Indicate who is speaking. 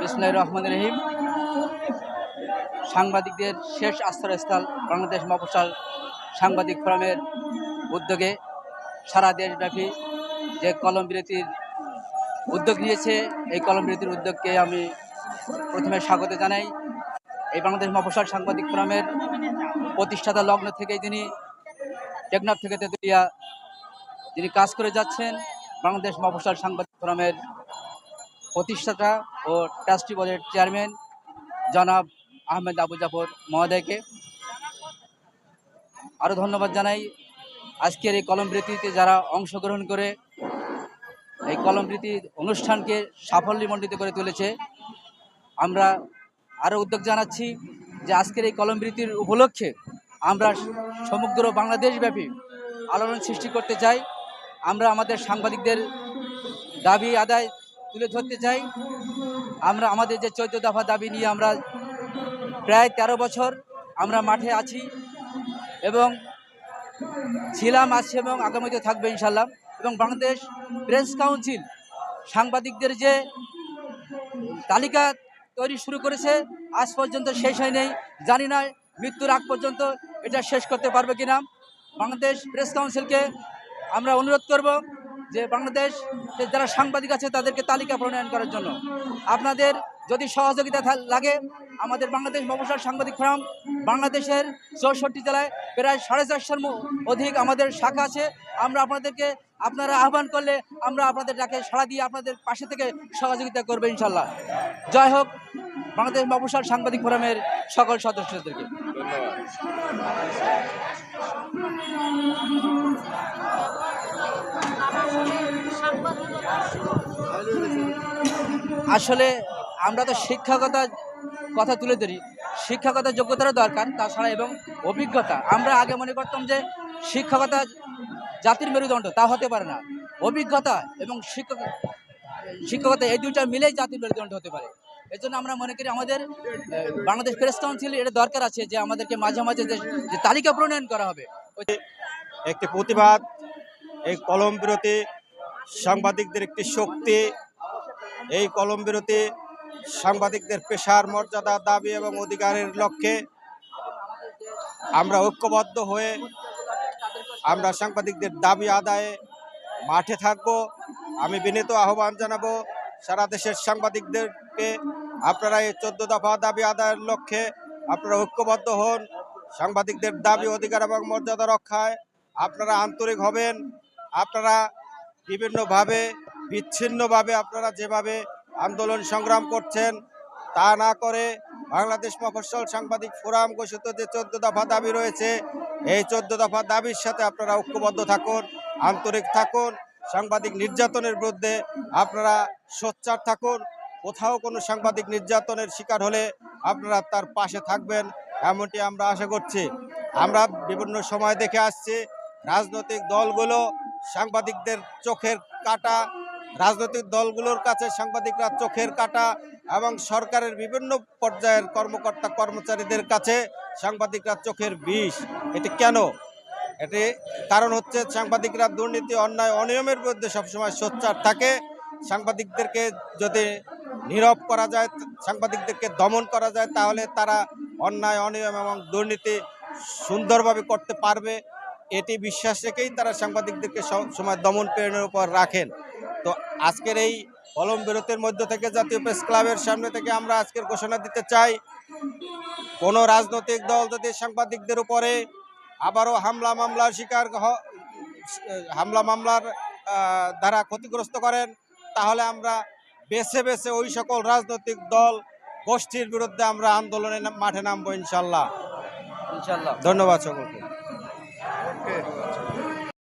Speaker 1: বিসমুল্লাহ রহমান রহিম। সাংবাদিকদের শেষ আশ্রয়স্থল বাংলাদেশ মফসল সাংবাদিক ফোরামের উদ্যোগে সারা দেশব্যাপী যে কলম বিরতির উদ্যোগ নিয়েছে, এই কলম বিরতির উদ্যোগকে আমি প্রথমে স্বাগত জানাই। এই বাংলাদেশ মফসল সাংবাদিক ফোরামের প্রতিষ্ঠাতা লগ্ন থেকেই তিনি, টেকনাফ থেকে তেতুলিয়া তিনি কাজ করে যাচ্ছেন। বাংলাদেশ মফসল সাংবাদিক ফোরামের প্রতিষ্ঠাতা ও ট্রাস্টি বোর্ডের চেয়ারম্যান জনাব আহমেদ আবু জাফর মহোদয়কে। আরও ধন্যবাদ জানাই। আজকের এই কলমবৃত্তিতে যারা অংশগ্রহণ করে, এই কলমবৃত্তি অনুষ্ঠানকে সাফল্যমণ্ডিত করে তুলেছে, আমরা আরও উদ্যোগ জানাচ্ছি যে আজকের এই কলমবৃত্তির উপলক্ষে আমরা সমগ্র বাংলাদেশব্যাপী আলোড়ন সৃষ্টি করতে চাই। আমরা আমাদের সাংবাদিকদের দাবি আদায় তুলে ধরতে চাই। আমরা আমাদের যে চৌদ্দ দফা দাবি নিয়ে আমরা প্রায় ১৩ বছর আমরা মাঠে আছি এবং ছিলাম আছি এবং আগামীতে থাকবে ইনশাল্লাহ এবং বাংলাদেশ প্রেস কাউন্সিল সাংবাদিকদের যে তালিকা তৈরি শুরু করেছে, আজ পর্যন্ত শেষ হয় নেই জানি না মৃত্যুর আগ পর্যন্ত এটা শেষ করতে পারবে কিনা। বাংলাদেশ প্রেস কাউন্সিলকে আমরা অনুরোধ করব যে বাংলাদেশ যারা সাংবাদিক আছে, তাদেরকে তালিকা প্রণয়ন করার জন্য। আপনাদের যদি সহযোগিতা লাগে, আমাদের বাংলাদেশ মফসল সাংবাদিক ফোরাম বাংলাদেশের চৌষট্টি জেলায় প্রায় সাড়ে চারশোর অধিক আমাদের শাখা আছে। আমরা আপনাদেরকে, আপনারা আহ্বান করলে আমরা আপনাদের ডাকে সাড়া দিয়ে আপনাদের পাশে থেকে সহযোগিতা করবে ইনশাল্লাহ। জয় হোক বাংলাদেশ মফসল সাংবাদিক ফোরামের সকল সদস্যদেরকে। আসলে আমরা তো শিক্ষাগত কথা তুলে ধরি। শিক্ষাগত যোগ্যতারও দরকার, তাছাড়া এবং অভিজ্ঞতা। আমরা আগে মনে করতাম যে শিক্ষকতা জাতির মেরুদণ্ড, তা হতে পারে না। অভিজ্ঞতা এবং শিক্ষক, শিক্ষকতা এই দুইটা মিলেই জাতির মেরুদণ্ড হতে পারে। এই জন্য আমরা মনে করি আমাদের বাংলাদেশ প্রেস কাউন্সিল এটা দরকার আছে যে আমাদেরকে মাঝে মাঝে যে তালিকা প্রণয়ন করা হবে।
Speaker 2: একটি প্রতিবাদ, এই কলম বিরতি, সাংবাদিকদের একটি শক্তি এই কলম বিরতি সাংবাদিকদের পেশার মর্যাদা, দাবি এবং অধিকারের লক্ষ্যে আমরা ঐক্যবদ্ধ হয়ে আমরা সাংবাদিকদের দাবি আদায়ে মাঠে থাকব। আমি বিনীত আহ্বান জানাব, সারা দেশের সাংবাদিকদেরকে আপনারা এই চোদ্দ দফা দাবি আদায়ের লক্ষ্যে আপনারা ঐক্যবদ্ধ হন। সাংবাদিকদের দাবি, অধিকার এবং মর্যাদা রক্ষায় আপনারা আন্তরিক হবেন। আপনারা বিভিন্নভাবে বিচ্ছিন্নভাবে আপনারা যেভাবে আন্দোলন সংগ্রাম করছেন, তা না করে বাংলাদেশ মফস্বল সাংবাদিক ফোরাম ঘোষিত যে চোদ্দ দফা দাবি রয়েছে, এই চোদ্দ দফা দাবির সাথে আপনারা ঐক্যবদ্ধ থাকুন, আন্তরিক থাকুন, সাংবাদিক নির্যাতনের বিরুদ্ধে আপনারা সোচ্চার থাকুন। কোথাও কোনো সাংবাদিক নির্যাতনের শিকার হলে আপনারা তার পাশে থাকবেন, এমনটি আমরা আশা করছি। আমরা বিভিন্ন সময় দেখে আসছি, রাজনৈতিক দলগুলো সাংবাদিকদের চোখের কাটা রাজনৈতিক দলগুলোর কাছে সাংবাদিকরা চোখের কাটা এবং সরকারের বিভিন্ন পর্যায়ের কর্মকর্তা কর্মচারীদের কাছে সাংবাদিকরা চোখের বিষ। এটি কেন? এটি কারণ হচ্ছে সাংবাদিকরা দুর্নীতি, অন্যায়, অনিয়মের বিরুদ্ধে সবসময় সোচ্চার থাকে। সাংবাদিকদেরকে যদি নীরব করা যায়, সাংবাদিকদেরকে দমন করা যায়, তাহলে তারা অন্যায়, অনিয়ম এবং দুর্নীতি সুন্দরভাবে করতে পারবে। এটি বিশ্বাস রেখেই তারা সাংবাদিকদেরকে সব সময় দমন পীড়নের উপর রাখেন। তো আজকের এই কলম বিরতির মধ্য থেকে জাতীয় প্রেস ক্লাবের সামনে থেকে আমরা আজকের ঘোষণা দিতে চাই কোনো রাজনৈতিক দল যদি সাংবাদিকদের উপরে আবারও হামলা মামলার শিকার হ- হামলা মামলার দ্বারা ক্ষতিগ্রস্ত করেন তাহলে আমরা বেছে বেছে ওই সকল রাজনৈতিক দল গোষ্ঠীর বিরুদ্ধে আমরা আন্দোলনে মাঠে নামবো ইনশাল্লাহ।
Speaker 1: ইনশাল্লাহ।
Speaker 2: ধন্যবাদ সকলকে। Okay.